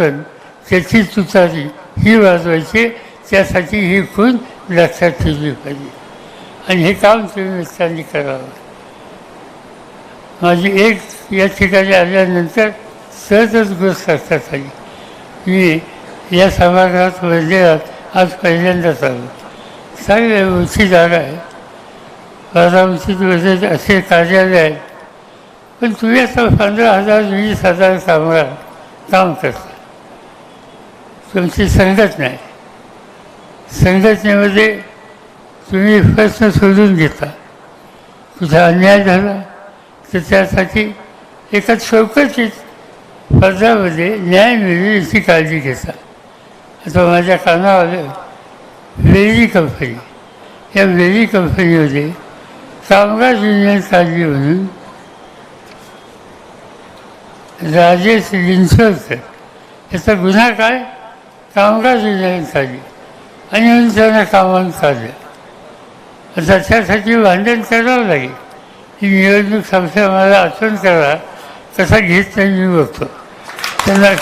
नसन त्याची तुतारी ही वाजवायची त्यासाठी ही खून लक्षात ठेवली पाहिजे. आणि हे काम तुम्ही त्यांनी करावं. माझी एक या ठिकाणी आल्यानंतर सहजच गोष्ट लक्षात आली. मी या सभागृहात मंदिरात म्हणजे आज पहिल्यांदाच आलो. चांगली उंची जागा आहे बारा उंचीत वैद्य असे कार्यालय आहेत. पण तुम्ही आता पंधरा हजार वीस हजार कामगार काम करता. तुमची संघटना नाही. संघटनेमध्ये तुम्ही प्रश्न शोधून घेता तुझा अन्याय झाला तर त्यासाठी एका चौकटीत पदामध्ये न्याय मिळेल याची काळजी घेता. आता माझ्या कानावर आलं वेली कंपनी या वेली कंपनीमध्ये कामगार युनियन काढली म्हणून राजेश लिंचोळकर याचा गुन्हा काय? कामगार युनियन आणि त्यांना कामावून काढलं आता त्यासाठी भांडण करावं लागेल. ही निवडणूक संस्था मला आठवण करा तसा घेत नाही मी बघतो. त्यांना